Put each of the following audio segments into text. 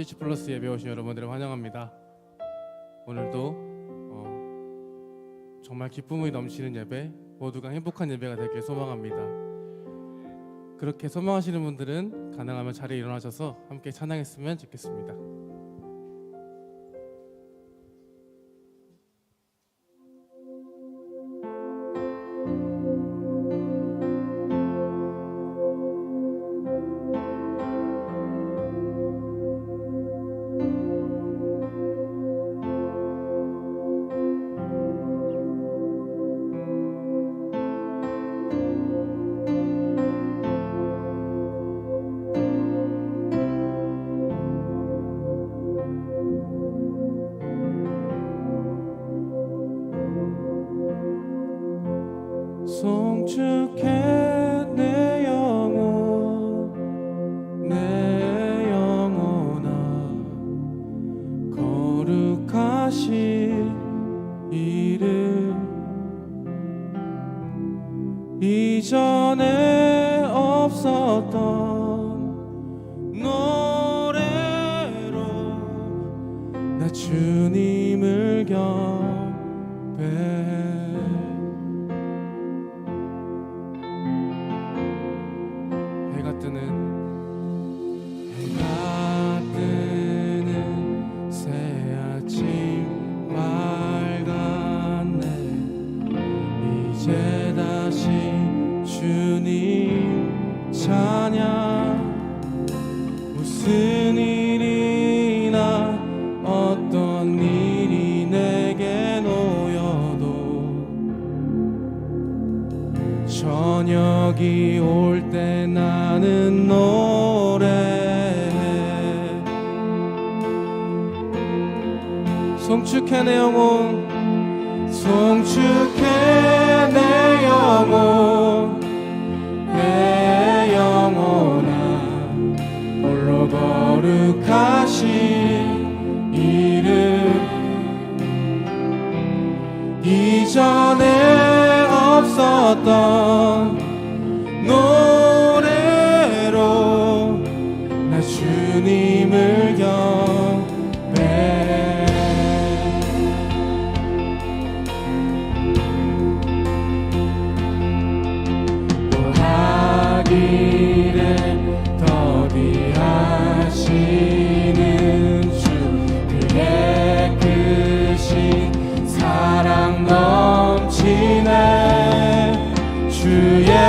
CH 플러스 예배 오신 여러분들을 환영합니다. 오늘도 어, 정말 기쁨이 넘치는 예배, 모두가 행복한 예배가 되길 소망합니다. 그렇게 소망하시는 분들은 가능하면 자리에 일어나셔서 함께 찬양했으면 좋겠습니다. 없 주의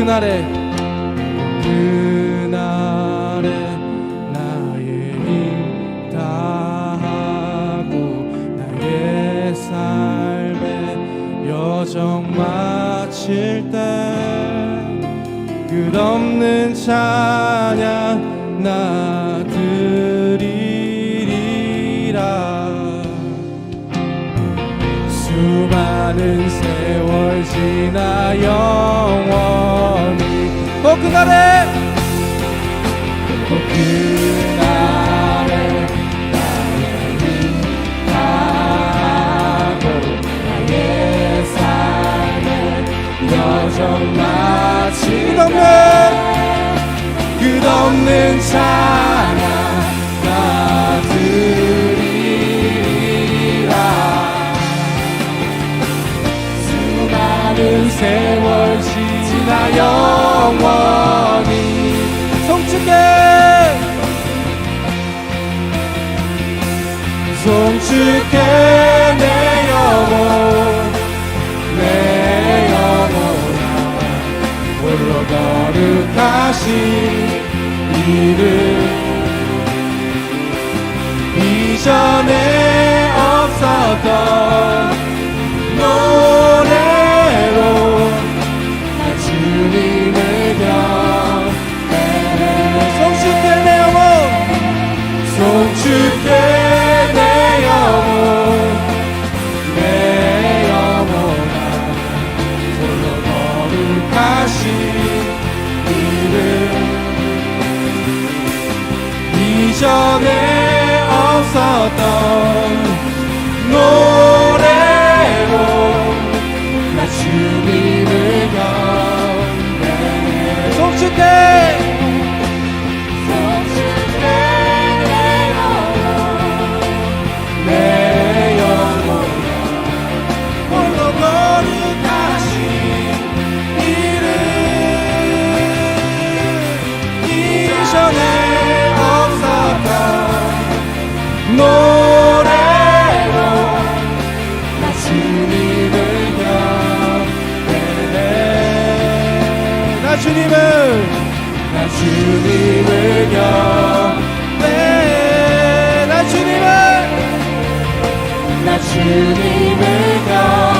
그날에 그날에 나의 힘 다하고 나의 삶의 여정 마칠 때 끝없는 찬양 나 수많은 세월 지나 영원히. 어 그날에 어 그날에 나의 하고 나의 삶의 여정 마치 끝없는 끝없는 차 세월 지나 영원히. 송축해! 송축해 내 영혼 내 영혼아. 홀로 거룩하신 이름 이름 이전에 없었던 노래로 나 주님을 경배해. 송축해 주님을 경배 나 주님을. 나 주님을 경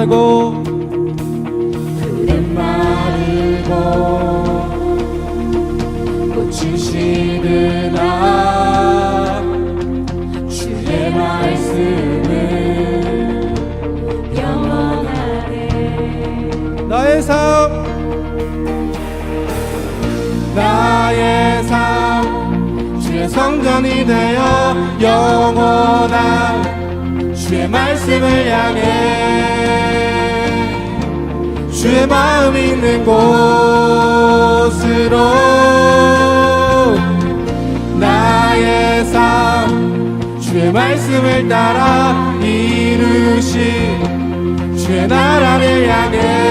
마르고 푸른 마르고 꽃을 시드나 주의 말씀은 영원하네. 나의 삶 나의 삶 주의 성전이 되어 영원한 주의 말씀을 향해 주의 마음 있는 곳으로 나의 삶 주의 말씀을 따라 이루신 주의 나라를 향해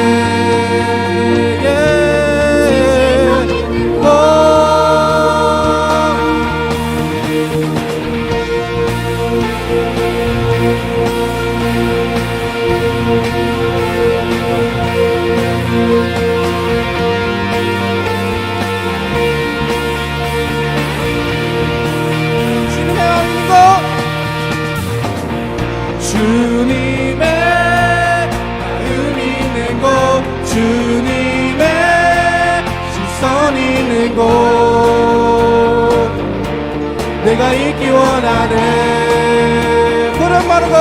원하네 푸른 마르고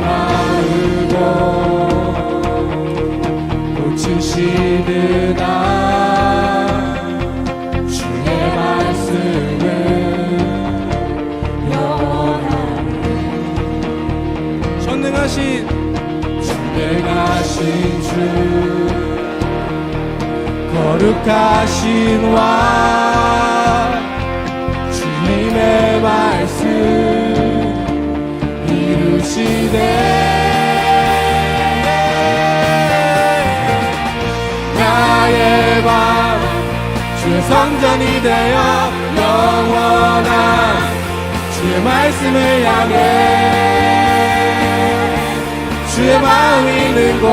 마르고 꽃이 시드나 주의 말씀을 영원하네 전능하신 전능하신 주 거룩하신 왕 이루시네 나의 밤 주의 성전이 되어 영원한 주의 말씀을 향해. 주의 마음 있는 곳으로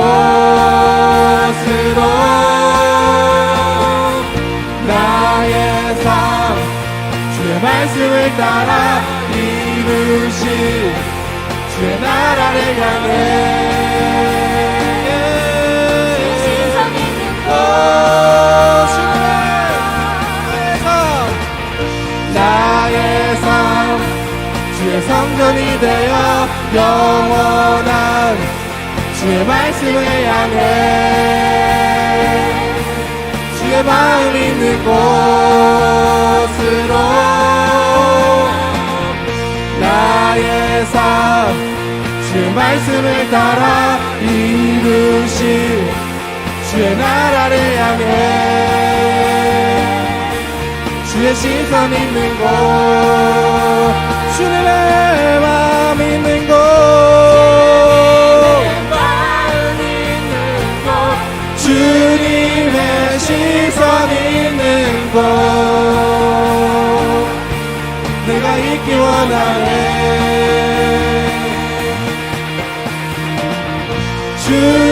나의 삶 주의 말씀을 따라 이루신 주의 나라를 향해. 주님의 나의 삶 나의 삶 주의 성전이 되어 영원한 주의 말씀을 향해. 주의 마음 있는 곳으로 삶 주의 말씀을 따라 이루신 주의 나라를 향해 주의 시선 있는 곳 주님의 마음 있는 곳 마음 있는 곳 주님의 시선 있는 곳. 내가 있기 원하네 주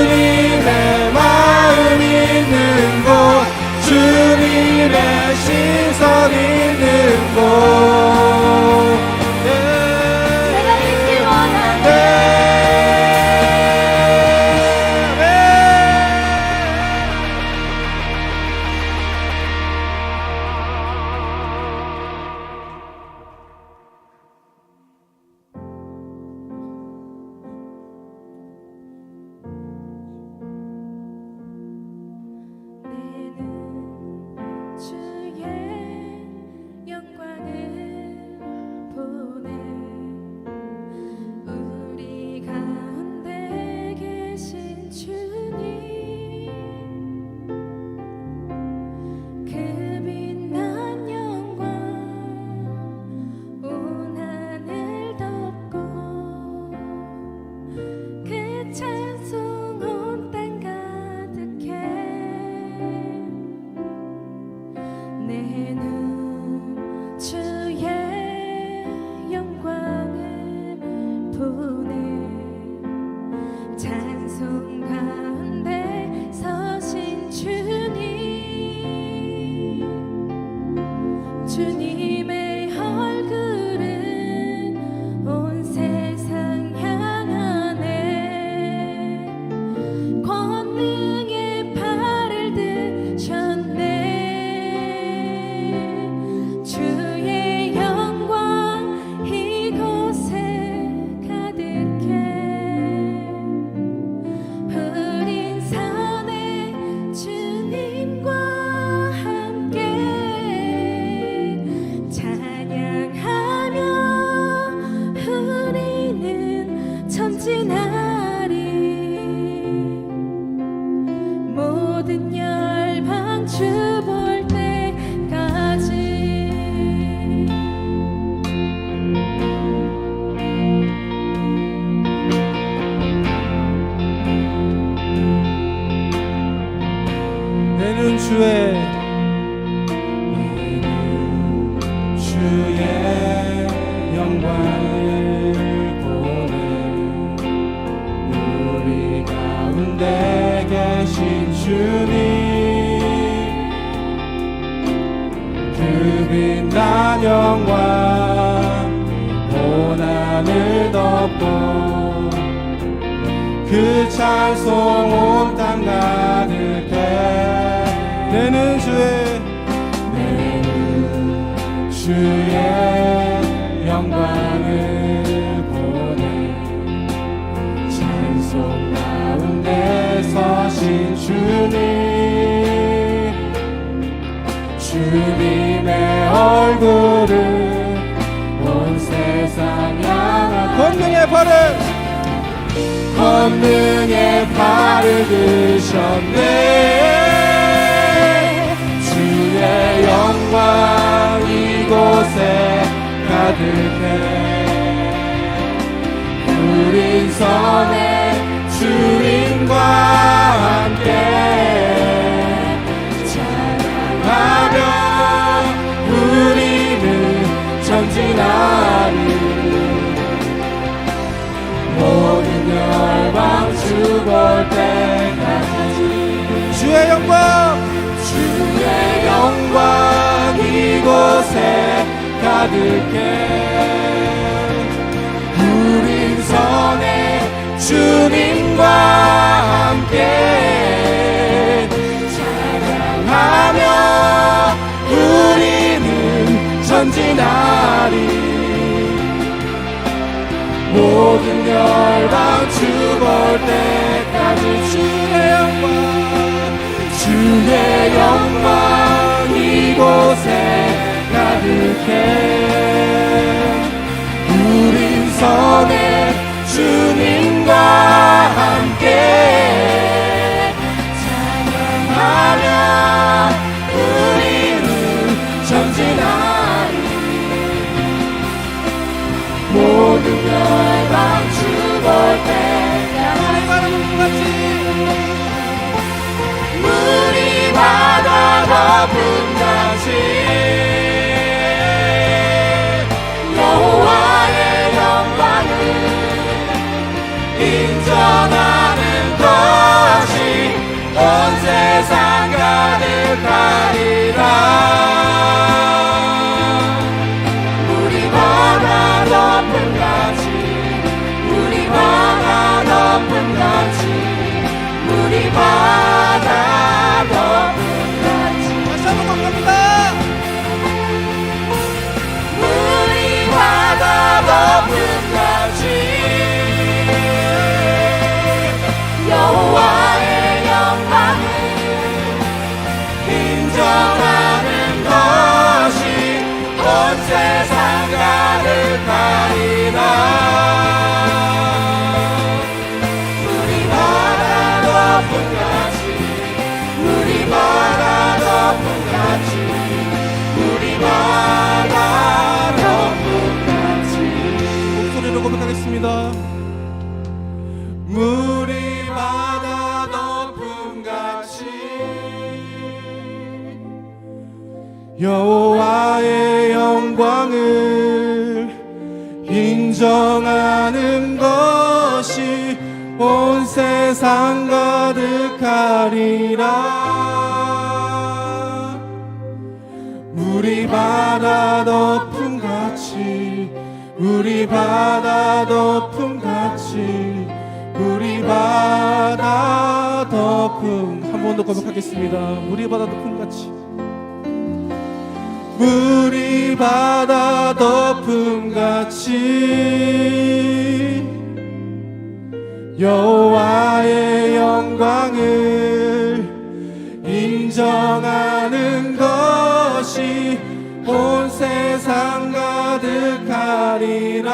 주님 주님의 얼굴을 온 세상 향한 권능의 발을 권능의 발을 드셨네. 주의 영광 이곳에 가득해. 우린 선의 주님과 전진하리 모든 열방 죽을 때까지 주의 영광! 주의 영광 이곳에 가득해 우린 선의 주님과 함께 전진하리 모든 열방 죽을 때까지 주의 영광 주의 영광 이곳에 가득해. 우린 선의 주님과 함께 인정하는 것이 온 세상 가득하리 여호와의 영광을 인정하는 것이 온 세상 가득하리라. 우리 바다 덮음 같이 우리 바다 덮음 같이 우리 바다 덮음 한 번 더 고백하겠습니다. 우리 바다 덮음 같이 물이 바다 덮음 같이 여호와의 영광을 인정하는 것이 온 세상 가득하리라.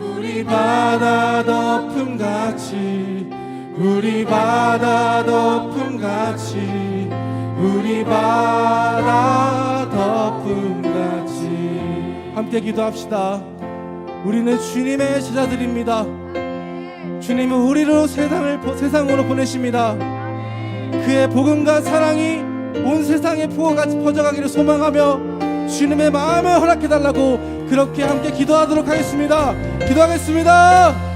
우리 바다 덮음 같이 우리 바다 덮음 같이 우리 바다 덮음 같이 함께 기도합시다 우리는 주님의 제자들입니다 주님은 우리로 세상을 세상으로 보내십니다 그의 복음과 사랑이 온 세상에 부어같이 퍼져가기를 소망하며 주님의 마음을 허락해 달라고 그렇게 함께 기도하도록 하겠습니다. 기도하겠습니다.